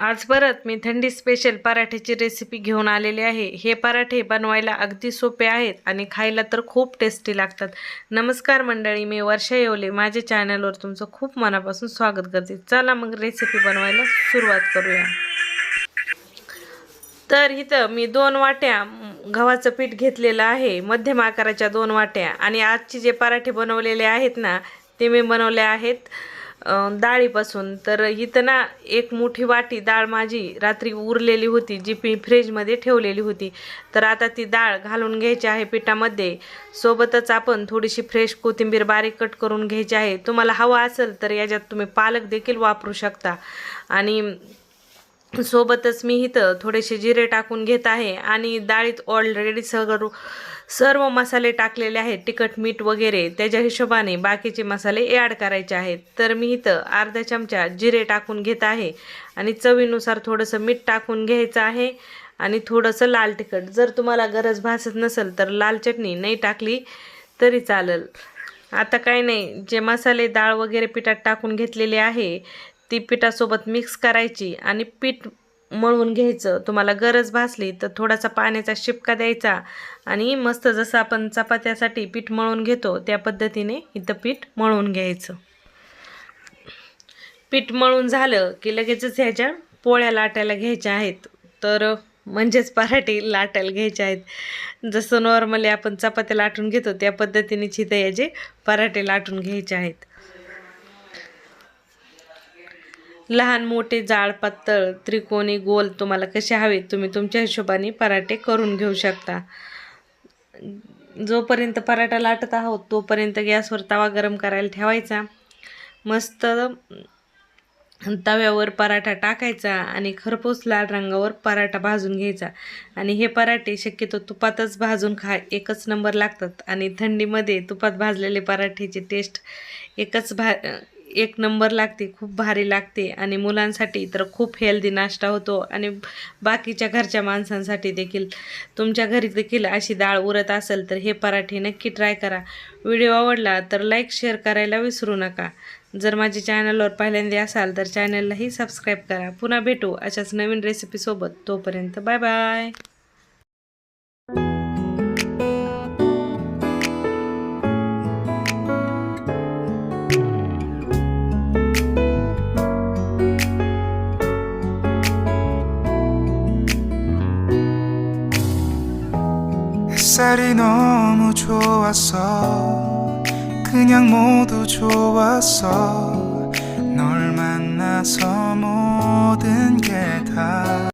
आज परत मी थंडी स्पेशल पराठ्याची रेसिपी घेऊन आलेली आहे. हे पराठे बनवायला अगदी सोपे आहेत आणि खायला तर खूप टेस्टी लागतात. नमस्कार मंडळी मी वर्षा येवले. माझ्या चॅनलवर तुमचं खूप मनापासून स्वागत करते. चला मग रेसिपी बनवायला सुरुवात करूया. तर इथं मी दोन वाट्या गव्हाचं पीठ घेतलेलं आहे. मध्यम आकाराच्या दोन वाट्या. आणि आजचे जे पराठे बनवलेले आहेत ना ते मी बनवले आहेत. डाळीपासून. तर इथं ना एक मोठी वाटी डाळ माझी रात्री उरलेली होती जी मी फ्रीजमध्ये ठेवलेली होती. तर आता ती डाळ घालून घ्यायची आहे पिठामध्ये. सोबतच आपण थोडीशी फ्रेश कोथिंबीर बारीक कट करून घ्यायची आहे. तुम्हाला हवं असेल तर याच्यात तुम्ही पालक देखील वापरू शकता. आणि सोबतच मी इथं थोडेसे जिरे टाकून घेत आहे. आणि डाळीत ऑलरेडी सगळं सर्व मसाले टाकलेले आहेत तिखट मीठ वगैरे. त्याच्या हिशोबाने बाकीचे मसाले ॲड करायचे आहेत. तर मी इथं अर्धा चमचा जिरे टाकून घेत आहे आणि चवीनुसार थोडंसं मीठ टाकून घ्यायचं आहे आणि थोडंसं लाल तिखट. जर तुम्हाला गरज भासत नसेल तर लाल चटणी नाही टाकली तरी चालेल. आता काय नाही जे मसाले डाळ वगैरे पिठात टाकून घेतलेले आहे ती पिठासोबत मिक्स करायची आणि पीठ मळून घ्यायचं. तुम्हाला गरज भासली तर थोडासा पाण्याचा शिपका द्यायचा आणि मस्त जसं आपण चपात्यासाठी पीठ मळून घेतो त्या पद्धतीने इथं पीठ मळून घ्यायचं. पीठ मळून झालं की लगेचच ह्याच्या पोळ्या लाटायला घ्यायच्या आहेत तर म्हणजेच पराठे लाटायला घ्यायचे आहेत. जसं नॉर्मली आपण चपात्या लाटून घेतो त्या पद्धतीने चिथं याचे पराठे लाटून घ्यायचे आहेत. लहान मोठे जाड पातळ त्रिकोणी गोल तुम्हाला कसे हवे तुम्ही तुमच्या हिशोबाने पराठे करून घेऊ शकता. जोपर्यंत पराठा लाटत आहोत तोपर्यंत गॅसवर तवा गरम करायला ठेवायचा. मस्त तव्यावर पराठा टाकायचा आणि खरपूस लाल रंगावर पराठा भाजून घ्यायचा. आणि हे पराठे शक्यतो तुपातच भाजून खा एकच नंबर लागतात. आणि थंडीमध्ये तुपात भाजलेले पराठ्याची टेस्ट एकच भा एक नंबर लागते खूप भारी लागते आणि मुलांसाठी तर खूप हेल्दी नाश्ता होतो आणि बाकीच्या घरच्या माणसांसाठी देखील. तुमच्या घरी देखील अशी डाळ उरत असेल तर हे पराठे नक्की ट्राय करा. व्हिडिओ आवडला तर लाईक शेअर करायला विसरू नका. जर माझ्या चॅनलवर पहिल्यांदा असाल तर चॅनललाही सबस्क्राईब करा. पुन्हा भेटू अशाच नवीन रेसिपीसोबत तोपर्यंत बाय बाय 햇살이 너무 좋았어 그냥 모두 좋았어 널 만나서 모든 게다.